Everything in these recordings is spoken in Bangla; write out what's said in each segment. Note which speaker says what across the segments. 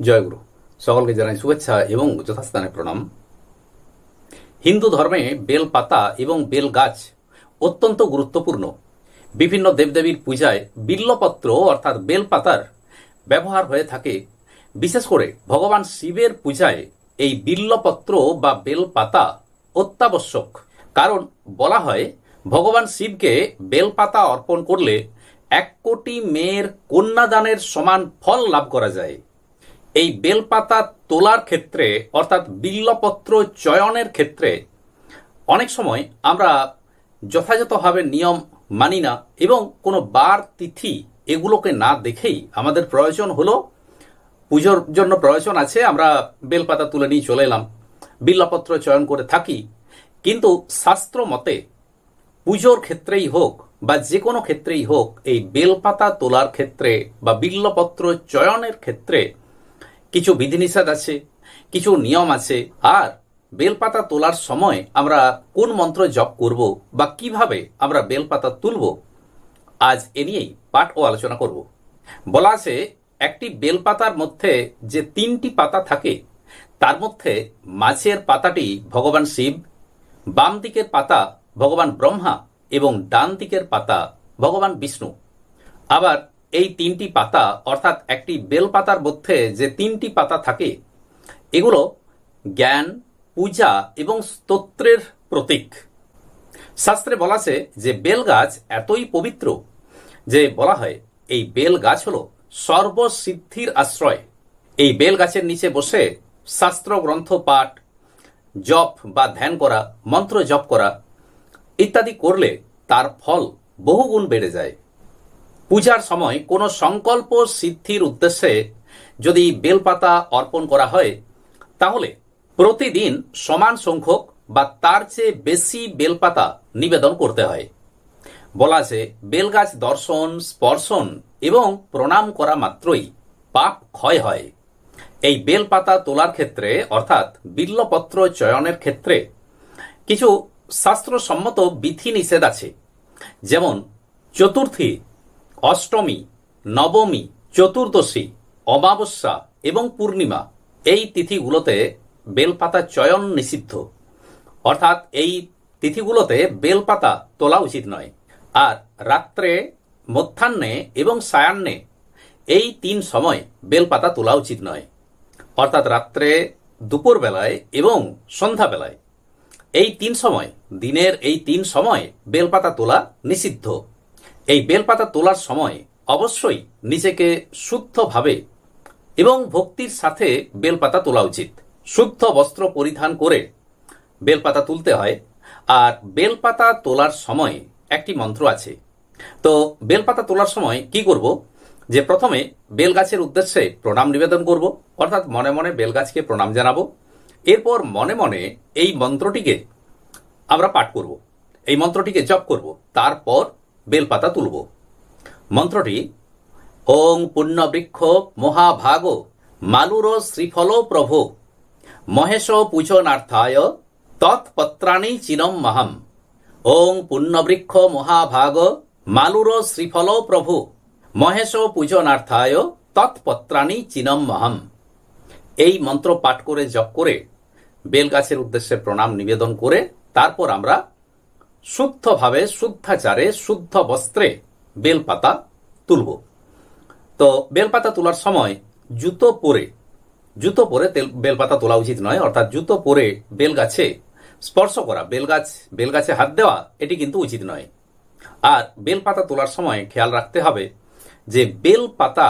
Speaker 1: জয়গুরু। সকলকে জানাই শুভেচ্ছা এবং যথাস্থানে প্রণাম। হিন্দু ধর্মে বেল পাতা এবং বেল গাছ অত্যন্ত গুরুত্বপূর্ণ। বিভিন্ন দেবদেবীর পূজায় বিল্লপত্র অর্থাৎ বেল পাতার ব্যবহার হয়ে থাকে। বিশেষ করে ভগবান শিবের পূজায় এই বিল্লপত্র বা বেল পাতা অত্যাবশ্যক। কারণ বলা হয়, ভগবান শিবকে বেলপাতা অর্পণ করলে এক কোটি মেয়ের কন্যাদানের সমান ফল লাভ করা যায়। এই বেলপাতা তোলার ক্ষেত্রে, অর্থাৎ বিল্লপত্র চয়নের ক্ষেত্রে, অনেক সময় আমরা যথাযথভাবে নিয়ম মানি না এবং কোনো বার তিথি এগুলোকে না দেখেই আমাদের প্রয়োজন হলো, পুজোর জন্য প্রয়োজন আছে, আমরা বেলপাতা তুলে নিয়ে চলে এলাম, বিল্লপত্র চয়ন করে থাকি। কিন্তু শাস্ত্র মতে পুজোর ক্ষেত্রেই হোক বা যে কোনো ক্ষেত্রেই হোক, এই বেলপাতা তোলার ক্ষেত্রে বা বিল্লপত্র চয়নের ক্ষেত্রে কিছু বিধিনিষেধ আছে, কিছু নিয়ম আছে, আর বেলপাতা তোলার সময় আমরা কোন মন্ত্র জপ করব বা কীভাবে আমরা বেলপাতা তুলব, আজ এ নিয়েই পাঠ ও আলোচনা করব। বলা আছে, একটি বেলপাতার মধ্যে যে তিনটি পাতা থাকে, তার মধ্যে মাছের পাতাটি ভগবান শিব, বাম দিকের পাতা ভগবান ব্রহ্মা এবং ডান দিকের পাতা ভগবান বিষ্ণু। আবার এই তিনটি পাতা, অর্থাৎ একটি বেলপাতার মধ্যে যে তিনটি পাতা থাকে, এগুলো জ্ঞান, পূজা এবং স্তোত্রের প্রতীক। শাস্ত্রে বলা আছে যে বেল গাছ এতই পবিত্র যে বলা হয়, এই বেল গাছ হল সর্বসিদ্ধির আশ্রয়। এই বেল গাছের নিচে বসে শাস্ত্র, গ্রন্থ, পাঠ, জপ বা ধ্যান করা, মন্ত্র জপ করা ইত্যাদি করলে তার ফল বহুগুণ বেড়ে যায়। পূজার সময় কোনো সংকল্প সিদ্ধির উদ্দেশ্যে যদি বেলপাতা অর্পণ করা হয়, তাহলে প্রতিদিন সমান সংখ্যক বা তার চেয়ে বেশি বেলপাতা নিবেদন করতে হয়। বলা আছে, বেলগাছ দর্শন, স্পর্শন এবং প্রণাম করা মাত্রই পাপ ক্ষয় হয়। এই বেলপাতা তোলার ক্ষেত্রে, অর্থাৎ বিল্লপত্র চয়নের ক্ষেত্রে, কিছু শাস্ত্রসম্মত বিধি নিষেধ আছে। যেমন, চতুর্থী অষ্টমী, নবমী, চতুর্দশী, অমাবস্যা এবং পূর্ণিমা এই তিথিগুলোতে বেলপাতা চয়ন নিষিদ্ধ। অর্থাৎ এই তিথিগুলোতে বেলপাতা তোলা উচিত নয়। আর রাত্রে, মধ্যাহ্নে এবং সায়াহ্নে এই তিন সময় বেলপাতা তোলা উচিত নয়। অর্থাৎ রাত্রে দুপুর বেলায় এবং সন্ধ্যাবেলায়। এই তিন সময়, দিনের এই তিন সময় বেলপাতা তোলা নিষিদ্ধ। এই বেলপাতা তোলার সময় অবশ্যই নিজেকে শুদ্ধভাবে এবং ভক্তির সাথে বেলপাতা তোলা উচিত। শুদ্ধ বস্ত্র পরিধান করে বেলপাতা তুলতে হয়। আর বেলপাতা তোলার সময় একটি মন্ত্র আছে। তো বেলপাতা তোলার সময় কি করব? যে প্রথমে বেলগাছের উদ্দেশ্যে প্রণাম নিবেদন করব। অর্থাৎ মনে মনে বেলগাছকে প্রণাম জানাব। এরপর মনে মনে এই মন্ত্রটিকে আমরা পাঠ করব। এই মন্ত্রটিকে জপ করব। তারপর বেলপাতা তুলব। মন্ত্রটি, ওং পুণ্যবৃক্ষ মহাভাগ মালুর শ্রীফল প্রভু মহেশ পূজনার্থায় তৎপত্রাণী চিনম মহম। ওং পুণ্যবৃক্ষ মহাভাগ মালুর শ্রীফল প্রভু মহেশ পূজনার্থায় তৎপত্রাণী চিনম মহম। এই মন্ত্র পাঠ করে জপ করে বেলগাছের উদ্দেশ্যে প্রণাম নিবেদন করে তারপর আমরা শুদ্ধভাবে, শুদ্ধাচারে শুদ্ধ বস্ত্রে বেলপাতা তুলব। তো বেলপাতা তোলার সময় জুতো পরে জুতো পরে তেল, বেলপাতা তোলা উচিত নয়, অর্থাৎ জুতো পরে বেলগাছে স্পর্শ করা, বেলগাছ, বেলগাছে হাত দেওয়া, এটি কিন্তু উচিত নয়। আর বেলপাতা তোলার সময় খেয়াল রাখতে হবে যে বেলপাতা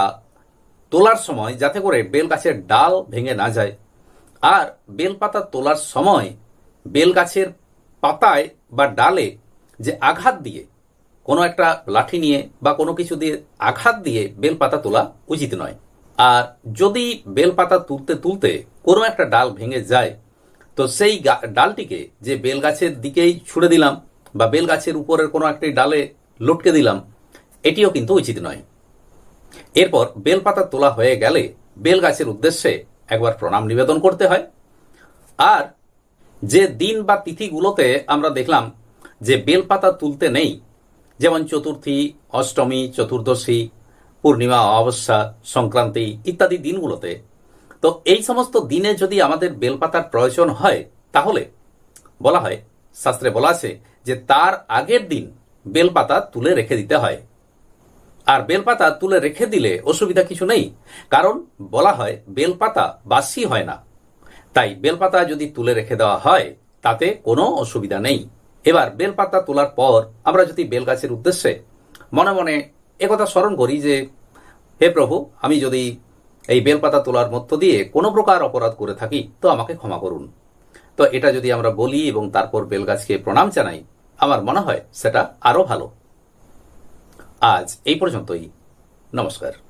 Speaker 1: তোলার সময় যাতে করে বেলগাছের ডাল ভেঙে না যায়। আর বেলপাতা তোলার সময় বেলগাছের পাতায় বা ডালে যে আঘাত দিয়ে কোনো একটা লাঠি নিয়ে বা কোনো কিছু দিয়ে আঘাত দিয়ে বেলপাতা তোলা উচিত নয়। আর যদি বেলপাতা তুলতে তুলতে কোনো একটা ডাল ভেঙে যায়, তো সেই ডালটিকে যে বেলগাছের দিকেই ছুড়ে দিলাম বা বেলগাছের উপরের কোনো একটি ডালে লটকে দিলাম, এটিও কিন্তু উচিত নয়। এরপর বেলপাতা তোলা হয়ে গেলে বেলগাছের উদ্দেশ্যে একবার প্রণাম নিবেদন করতে হয়। আর যে দিন বা তিথিগুলোতে আমরা দেখলাম যে বেলপাতা তুলতে নেই, যেমন চতুর্থী, অষ্টমী, চতুর্দশী, পূর্ণিমা, অমাবস্যা, সংক্রান্তি ইত্যাদি দিনগুলোতে। তো এই সমস্ত দিনে যদি আমাদের বেলপাতার প্রয়োজন হয়, তাহলে বলা হয়, শাস্ত্রে বলা আছে যে তার আগের দিন বেলপাতা তুলে রেখে দিতে হয়। আর বেলপাতা তুলে রেখে দিলে অসুবিধা কিছু নেই, কারণ বলা হয় বেলপাতা বাসি হয় না। তাই বেলপাতা যদি তুলে রেখে দেওয়া হয়, তাতে কোনো অসুবিধা নেই। এবার বেলপাতা তোলার পর আমরা যদি বেলগাছের উদ্দেশ্যে মনে মনে একথা স্মরণ করি যে, হে প্রভু, আমি যদি এই বেলপাতা তোলার মধ্য দিয়ে কোনো প্রকার অপরাধ করে থাকি, তো আমাকে ক্ষমা করুন। তো এটা যদি আমরা বলি এবং তারপর বেলগাছকে প্রণাম জানাই, আমার মনে হয় সেটা আরও ভালো। আজ এই পর্যন্তই। নমস্কার।